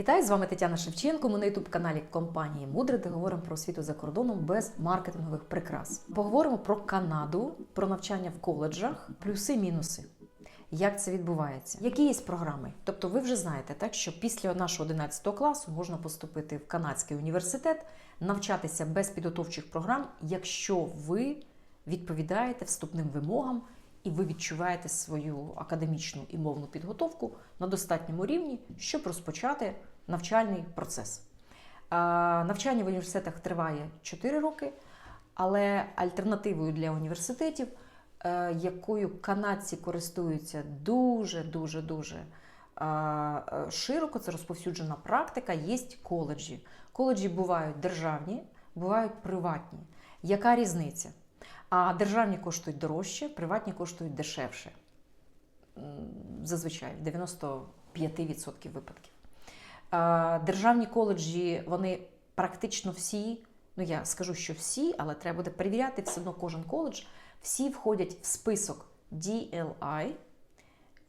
Вітаю, з вами Тетяна Шевченко. Ми на ютуб-каналі компанії Мудре, де говоримо про освіту за кордоном без маркетингових прикрас. Поговоримо про Канаду, про навчання в коледжах, плюси-мінуси. Як це відбувається? Які є програми? Тобто, ви вже знаєте, так що після нашого 11 класу можна поступити в канадський університет, навчатися без підготовчих програм, якщо ви відповідаєте вступним вимогам і ви відчуваєте свою академічну і мовну підготовку на достатньому рівні, щоб розпочати навчальний процес. Навчання в університетах триває 4 роки, але альтернативою для університетів, е, якою канадці користуються дуже дуже дуже е, широко, це розповсюджена практика, є коледжі. Коледжі бувають державні, бувають приватні. Яка різниця? А державні коштують дорожче, приватні коштують дешевше. Зазвичай в 95% випадків. Державні коледжі, вони практично всі, ну я скажу, що всі, але треба буде перевіряти все одно кожен коледж, всі входять в список DLI,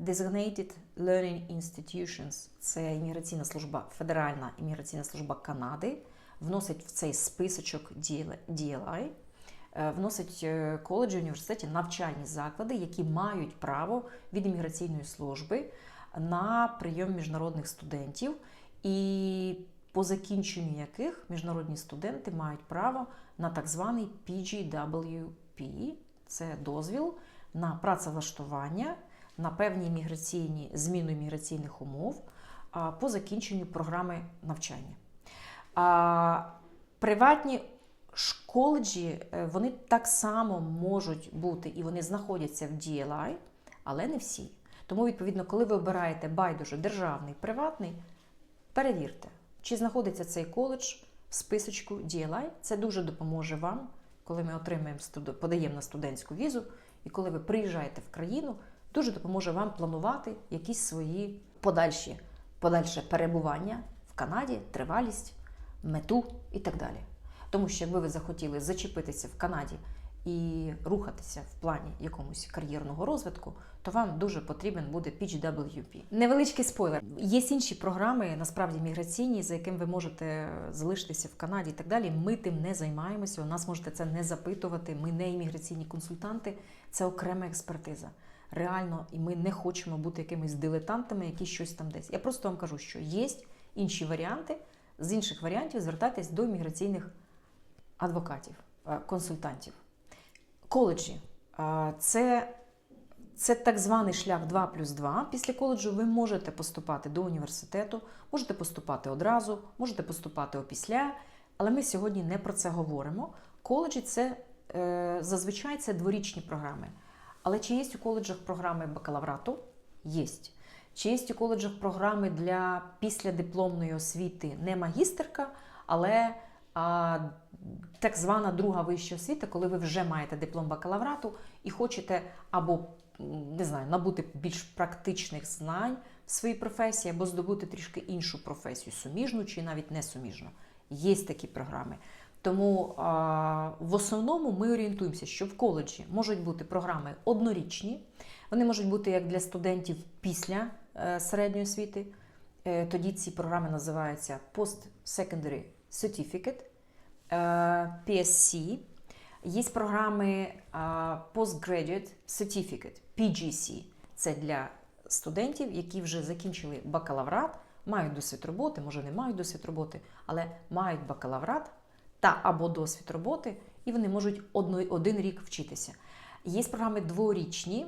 Designated Learning Institutions, це імміграційна служба, Федеральна імміграційна служба Канади, вносить в цей списочок DLI, е, вносить е, коледжі, університеті, навчальні заклади, які мають право від імміграційної служби на прийом міжнародних студентів, і по закінченню яких міжнародні студенти мають право на так званий PGWP, це дозвіл на працевлаштування на певні імміграційні зміну імміграційних умов по закінченню програми навчання. Приватні ш- коледжі е, вони так само можуть бути і вони знаходяться в DLI, але не всі. Тому, відповідно, коли ви обираєте байдуже державний, приватний, перевірте, чи знаходиться цей коледж в списочку DLI. Це дуже допоможе вам, коли ми отримаємо подаємо на студентську візу, і коли ви приїжджаєте в країну, дуже допоможе вам планувати якісь свої подальші, подальше перебування в Канаді, тривалість, мету і так далі. Тому що якби ви захотіли зачепитися в Канаді і рухатися в плані якомусь кар'єрного розвитку, то вам дуже потрібен буде PGWP. Невеличкий спойлер. Є інші програми, насправді міграційні, за яким ви можете залишитися в Канаді і так далі. Ми тим не займаємося. У нас можете це не запитувати. Ми не імміграційні консультанти, це окрема експертиза. Реально, і ми не хочемо бути якимись дилетантами, які щось там десь. Я просто вам кажу, що є інші варіанти. З інших варіантів звертайтесь до міграційних адвокатів, е, консультантів. Коледжі це, це так званий шлях 2 плюс 2. Після коледжу ви можете поступати до університету, можете поступати одразу, можете поступати опісля. Але ми сьогодні не про це говоримо. Коледжі це е, зазвичай це дворічні програми. Але чи є у коледжах програми бакалаврату? Є. Чи є у коледжах програми для післядипломної освіти не магістерка, але так звана друга вища освіта, коли ви вже маєте диплом бакалаврату і хочете або не знаю, набути більш практичних знань в своїй професії, або здобути трішки іншу професію, суміжну чи навіть не суміжну. Є такі програми. Тому а, в основному ми орієнтуємося, що в коледжі можуть бути програми однорічні, вони можуть бути як для студентів після е, середньої освіти. Е, тоді ці програми називаються Post-Secondary Certificate, PSC. Є програми е, Postgraduate Certificate, PGC. Це для студентів, які вже закінчили бакалаврат, мають досвід роботи, може не мають досвід роботи, але мають бакалаврат та або досвід роботи, і вони можуть один рік вчитися. Є програми дворічні,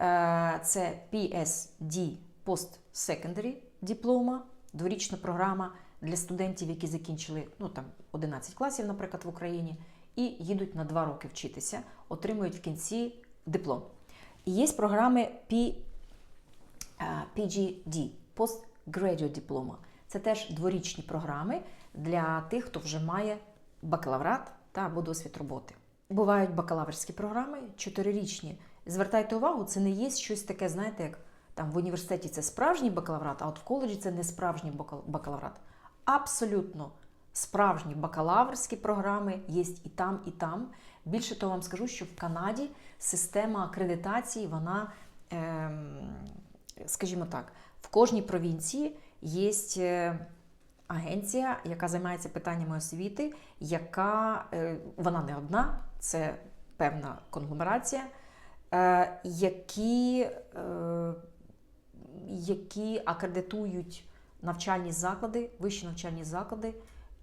е, це PSD Post-Secondary диплома, дворічна програма для студентів, які закінчили ну, там, 11 класів, наприклад, в Україні, і їдуть на 2 роки вчитися, отримують в кінці диплом. І є програми P, е, PGD Postgraduate диплома. Це теж дворічні програми для тих, хто вже має бакалаврат та або досвід роботи. Бувають бакалаврські програми, чотирирічні. Звертайте увагу, це не є щось таке, знаєте, як там в університеті це справжній бакалаврат, а от в коледжі це не справжній бакал- бакалаврат. Абсолютно справжні бакалаврські програми є і там, і там. Більше того, вам скажу, що в Канаді система акредитації, вона, ем, скажімо так, в кожній провінції є агенція, яка займається питаннями освіти, яка е, вона не одна, це певна конгломерація, е, які, е, які акредитують навчальні заклади, вищі навчальні заклади,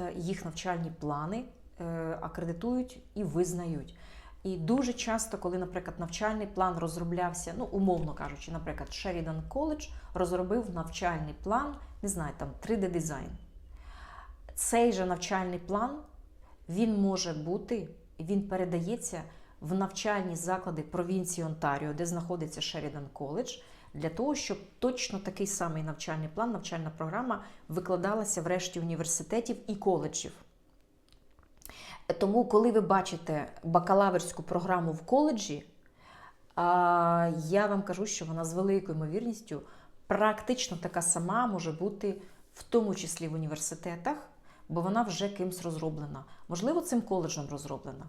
е, їх навчальні плани е, акредитують і визнають. І дуже часто, коли, наприклад, навчальний план розроблявся, ну, умовно кажучи, наприклад, Sheridan College розробив навчальний план, не знаю, там 3D-дизайн. Цей же навчальний план він може бути, він передається в навчальні заклади провінції Онтаріо, де знаходиться Sheridan College, для того, щоб точно такий самий навчальний план, навчальна програма викладалася в решті університетів і коледжів. Тому, коли ви бачите бакалаврську програму в коледжі, я вам кажу, що вона з великою ймовірністю практично така сама може бути, в тому числі в університетах, бо вона вже кимсь розроблена. Можливо, цим коледжем розроблена.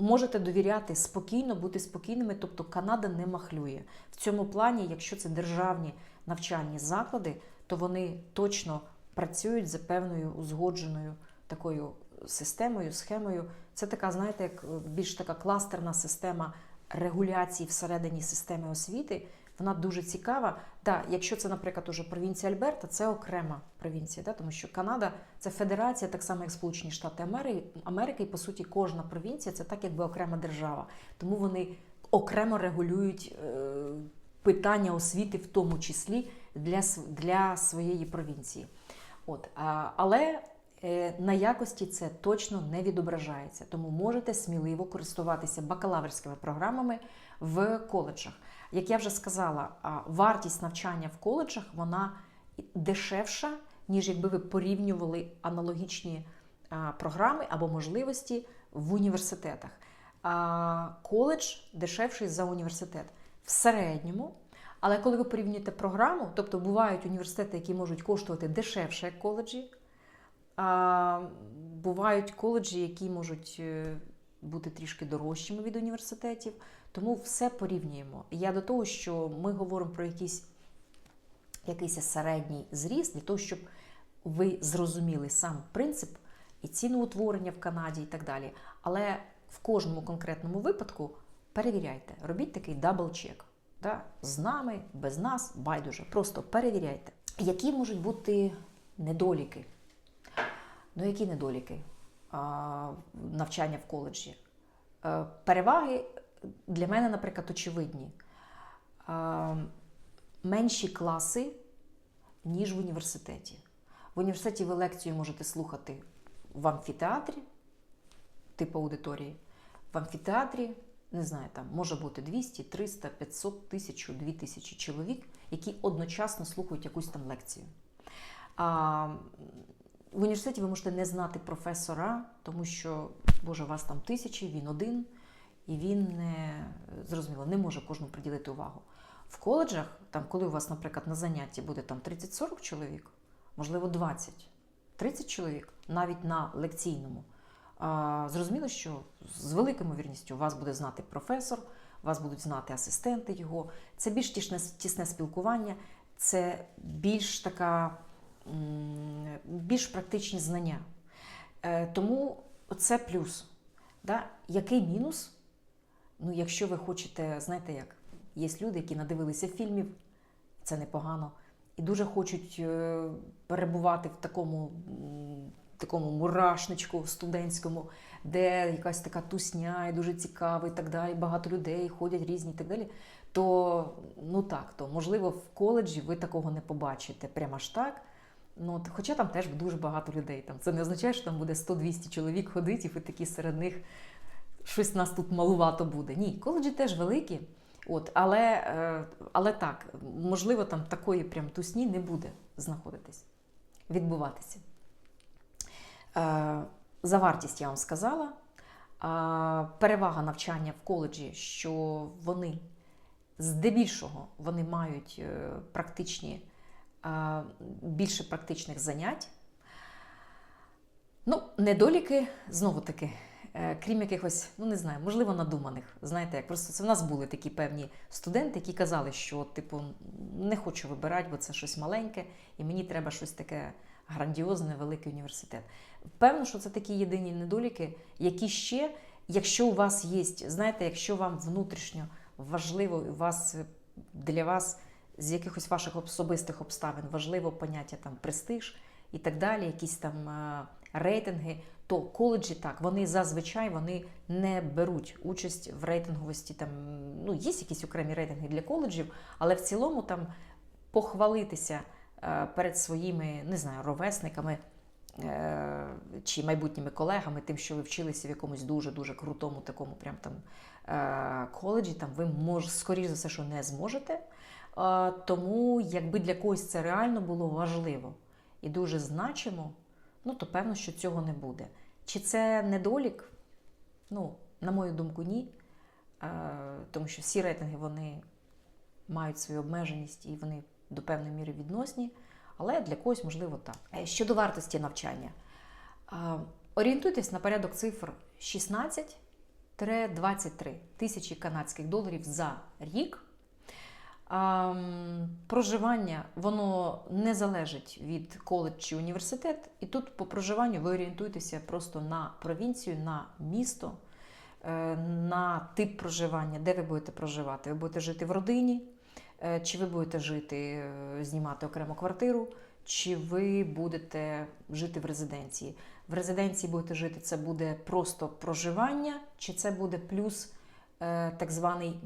Можете довіряти спокійно, бути спокійними, тобто Канада не махлює. В цьому плані, якщо це державні навчальні заклади, то вони точно працюють за певною узгодженою такою системою, схемою. Це така, знаєте, як більш така кластерна система регуляції всередині системи освіти. Вона дуже цікава. Да, якщо це, наприклад, уже провінція Альберта, це окрема провінція, да, тому що Канада це федерація, так само як Сполучені Штати Америки, Америки, і по суті, кожна провінція це так, якби окрема держава. Тому вони окремо регулюють е, питання освіти, в тому числі для, для своєї провінції. От, а, але е, на якості це точно не відображається, тому можете сміливо користуватися бакалаврськими програмами в коледжах. Як я вже сказала, вартість навчання в коледжах вона дешевша, ніж якби ви порівнювали аналогічні програми або можливості в університетах. Коледж дешевший за університет в середньому. Але коли ви порівнюєте програму, тобто бувають університети, які можуть коштувати дешевше, як коледжі, а бувають коледжі, які можуть е, бути трішки дорожчими від університетів. Тому все порівнюємо. Я до того, що ми говоримо про якийсь, якийсь середній зріст, для того, щоб ви зрозуміли сам принцип і ціноутворення в Канаді і так далі. Але в кожному конкретному випадку перевіряйте, робіть такий дабл-чек. Да? З нами, без нас, байдуже. Просто перевіряйте. Які можуть бути недоліки? Ну, які недоліки а, навчання в коледжі? Е, переваги для мене, наприклад, очевидні. Менші класи, ніж в університеті. В університеті ви лекцію можете слухати в амфітеатрі, типу аудиторії. В амфітеатрі, не знаю, там може бути 200, 300, 500, 1000, 2000 чоловік, які одночасно слухають якусь там лекцію. А в університеті ви можете не знати професора, тому що, Боже, у вас там тисячі, він один і він не зрозуміло не може кожному приділити увагу. В коледжах, там, коли у вас, наприклад, на занятті буде там 30-40 чоловік, можливо, 20, 30 чоловік, навіть на лекційному. Зрозуміло, що з великою ймовірністю вас буде знати професор, вас будуть знати асистенти його. Це більш тісне, тісне спілкування, це більш така більш практичні знання. Е, тому це плюс. Да? Який мінус? Ну, якщо ви хочете, знаєте як, є люди, які надивилися фільмів, це непогано, і дуже хочуть е, перебувати в такому такому мурашничку студентському, де якась така тусня і дуже цікаво, і так далі, багато людей ходять різні і так далі. То ну так, то можливо в коледжі ви такого не побачите прямо ж так. Ну, Хоча там теж дуже багато людей. Там Це не означає, що там буде 100-200 чоловік ходить, і ви такі серед них щось нас тут малувато буде. Ні, коледжі теж великі, от, але е, але так, можливо, там такої прям тусні не буде знаходитись, відбуватися. Е, за вартість я вам сказала. Перевага навчання в коледжі, що вони здебільшого вони мають е, практичні, більше практичних занять. Ну, недоліки, знову таки, Крім якихось, ну не знаю, можливо, надуманих. Знаєте, як просто це в нас були такі певні студенти, які казали, що типу не хочу вибирати, бо це щось маленьке, і мені треба щось таке грандіозне, великий університет. Певно, що це такі єдині недоліки, які ще, якщо у вас є, знаєте, якщо вам внутрішньо важливо, у вас для вас з якихось ваших особистих обставин важливо поняття там престиж і так далі, якісь там е, рейтинги, то коледжі так, вони зазвичай вони не беруть участь в рейтинговості. Там ну є якісь окремі рейтинги для коледжів, але в цілому там похвалитися е, перед своїми не знаю, ровесниками е, чи майбутніми колегами, тим, що ви вчилися в якомусь дуже дуже крутому такому прям там е, коледжі, там ви мож, скоріш за все, що не зможете. Тому, якби для когось це реально було важливо і дуже значимо, ну то певно, що цього не буде. Чи це недолік? Ну, на мою думку, ні. Е, Тому що всі рейтинги вони мають свою обмеженість і вони до певної міри відносні, але для когось, можливо, так. Е, Щодо вартості навчання, Е, орієнтуйтесь на порядок цифр 16-23 тисячі канадських доларів за рік. Проживання воно не залежить від коледж чи університет, і тут по проживанню ви орієнтуєтеся просто на провінцію, на місто, е, на тип проживання, де ви будете проживати. Ви будете жити в родині, е, чи ви будете жити, е, знімати окрему квартиру, чи ви будете жити в резиденції. В резиденції будете жити, це буде просто проживання, чи це буде плюс так званий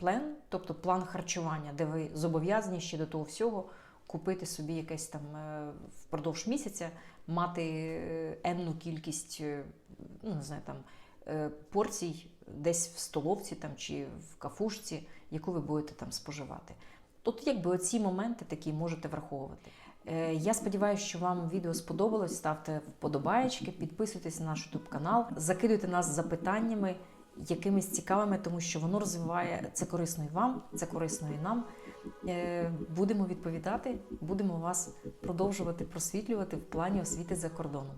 plan, тобто план харчування, де ви зобов'язані ще до того всього купити собі якесь там е, впродовж місяця, мати е, енну кількість, е, ну не знаю, там е, порцій десь в столовці там чи в кафушці, яку ви будете там споживати. Тут якби оці моменти такі можете враховувати. Е, Я сподіваюся, що вам відео сподобалось. Ставте вподобаєчки, підписуйтесь на наш YouTube канал, закидуйте нас запитаннями, якимись цікавими, тому що воно розвиває це корисно і вам, це корисно і нам. Е, Будемо відповідати, будемо вас продовжувати просвітлювати в плані освіти за кордоном.